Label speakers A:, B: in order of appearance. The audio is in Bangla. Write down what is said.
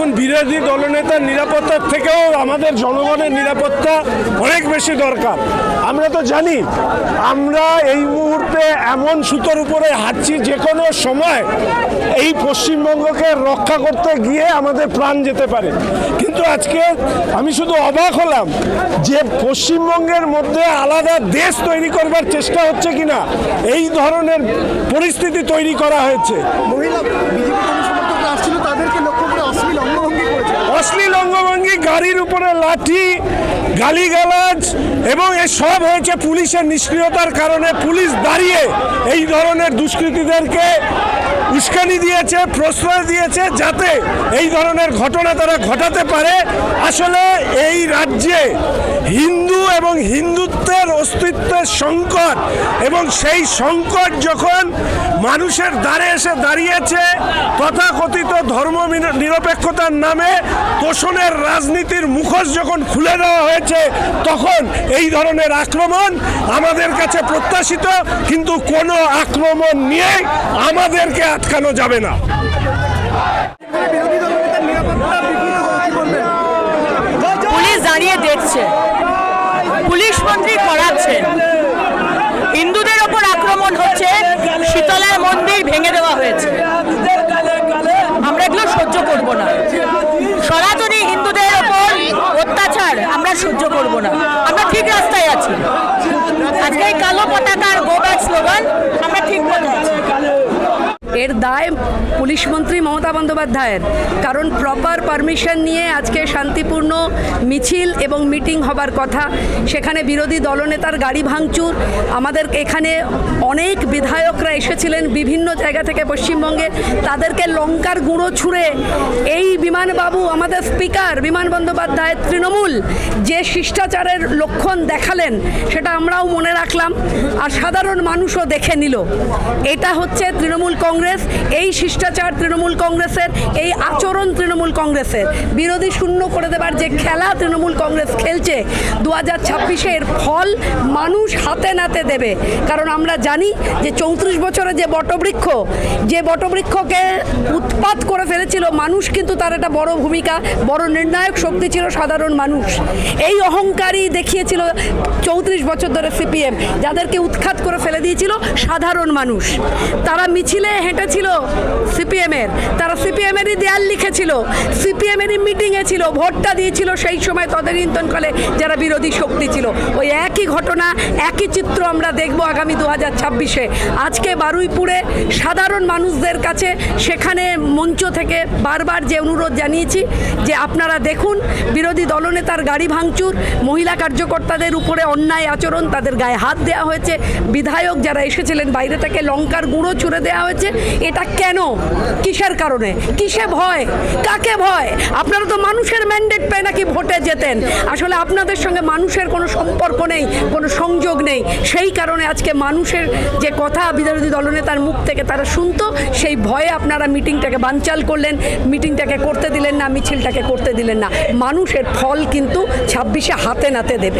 A: দেখুন বিরোধী দলনেতার নিরাপত্তার থেকেও আমাদের জনগণের নিরাপত্তা অনেক বেশি দরকার। আমরা তো জানি, আমরা এই মুহূর্তে এমন সুতোর উপরে হাঁটছি যে কোনো সময় এই পশ্চিমবঙ্গকে রক্ষা করতে গিয়ে আমাদের প্রাণ যেতে পারে। কিন্তু আজকে আমি শুধু অবাক হলাম যে পশ্চিমবঙ্গের মধ্যে আলাদা দেশ তৈরি করবার চেষ্টা হচ্ছে কিনা। এই ধরনের পরিস্থিতি তৈরি করা হয়েছে।
B: মহিলা অশ্লীল অঙ্গভঙ্গি
A: গাড়ির উপরে লাঠি, গালিগালাজ এবং এসব হয়েছে পুলিশের নিষ্ক্রিয়তার কারণে। পুলিশ দাঁড়িয়ে এই ধরনের দুষ্কৃতীদেরকে উস্কানি দিয়েছে, প্রশ্রয় দিয়েছে যাতে এই ধরনের ঘটনা তারা ঘটাতে পারে। আসলে এই রাজ্যে হিন্দু এবং হিন্দুত্বের অস্তিত্বের সংকট এবং সেই সংকট যখন মানুষের দ্বারে এসে দাঁড়িয়েছে, তথাকথিত ধর্ম নিরপেক্ষতার নামে তোষণের রাজনীতির মুখোশ যখন খুলে দেওয়া হয়েছে, তখন এই ধরনের আক্রমণ আমাদের কাছে প্রত্যাশিত, কিন্তু কোনো আক্রমণ নিয়ে আমাদেরকে আটকানো যাবে না।
C: পুলিশ দাঁড়িয়ে দেখছে। পুলিশ মন্ত্রী করাচ্ছেন হিন্দুদের ওপর আক্রমণ হচ্ছে, শীতলার মন্দির ভেঙে দেওয়া হয়েছে আমরা এগুলো সহ্য করব না সনাতনী হিন্দুদের ওপর অত্যাচার আমরা সহ্য করব না। আমরা ঠিক রাস্তায় আছি। আজকে এই কালো পতাকার গো ব্যাক স্লোগান আমরা ঠিক পথে আছি
D: এর দায় পুলিশ মন্ত্রী মমতা বন্দ্যোপাধ্যায়ের। কারণ প্রপার পারমিশন নিয়ে আজকে শান্তিপূর্ণ মিছিল এবং মিটিং হবার কথা। সেখানে বিরোধী দলনেতার গাড়ি ভাঙচুর। আমাদের এখানে অনেক বিধায়করা এসেছিলেন বিভিন্ন জায়গা থেকে পশ্চিমবঙ্গে। তাদেরকে লঙ্কার গুঁড়ো ছুঁড়ে এই বিমানবাবু, আমাদের স্পিকার বিমান বন্দ্যোপাধ্যায় তৃণমূল যে শিষ্টাচারের লক্ষণ দেখালেন, সেটা আমরাও মনে রাখলাম। আর সাধারণ মানুষও দেখে নিল। এটা হচ্ছে তৃণমূল কংগ্রেস। এই শিষ্টাচার তৃণমূল কংগ্রেসের, এই আচরণ তৃণমূল কংগ্রেসের। বিরোধী শূন্য করে দেবার যে খেলা তৃণমূল কংগ্রেস খেলছে দু হাজার ছাব্বিশের ফল মানুষ হাতে নাতে দেবে। কারণ আমরা জানি যে চৌত্রিশ বছরে যে বটবৃক্ষ, যে বটবৃক্ষকে উৎপাত করে ফেলেছিল মানুষ, কিন্তু তার একটা বড় ভূমিকা, বড় নির্ণায়ক শক্তি ছিল সাধারণ মানুষ। এই অহংকারই দেখিয়েছিল চৌত্রিশ বছর ধরে সিপিএম, যাদেরকে উৎখাত করে ফেলে দিয়েছিল সাধারণ মানুষ। তারা মিছিলে হেঁটেছিল সিপিএমের। তারা সিপিএমেরই দেয়াল লিখেছিল, সিপিএমেরই মিটিংয়ে ছিল, ভোটটা দিয়েছিল, সেই সময় তদানীন্তনকালে যারা বিরোধী শক্তি ছিল। ওই একই ঘটনা, একই চিত্র আমরা দেখব আগামী দু হাজার ছাব্বিশে। আজকে বারুইপুরে সাধারণ মানুষদের কাছে সেখানে মঞ্চ থেকে বারবার যে অনুরোধ জানিয়েছি, যে আপনারা দেখুন, বিরোধী দলনেতার গাড়ি ভাঙচুর, মহিলা কার্যকর্তাদের উপরে অন্যায় আচরণ, তাদের গায়ে হাত দেওয়া হয়েছে। বিধায়ক যারা এসেছিলেন, বাইরে থেকে লঙ্কার গুঁড়ো ছুড়ে দেওয়া হয়েছে। এটা কেন? কিসের কারণে? কিসে ভয়? কাকে ভয়? আপনারা তো মানুষের ম্যান্ডেট পেয়ে নাকি ভোটে যেতেন। আসলে আপনাদের সঙ্গে মানুষের কোনো সম্পর্ক নেই, কোনো সংযোগ নেই। সেই কারণে আজকে মানুষের যে কথা বিরোধী দলনেতার মুখ থেকে তারা শুনতো, সেই ভয়ে আপনারা মিটিংটাকে বানচাল করলেন, মিটিংটাকে করতে দিলেন না, মিছিলটাকে করতে দিলেন না। মানুষের ফল কিন্তু ছাব্বিশে হাতে নাতে দেবে।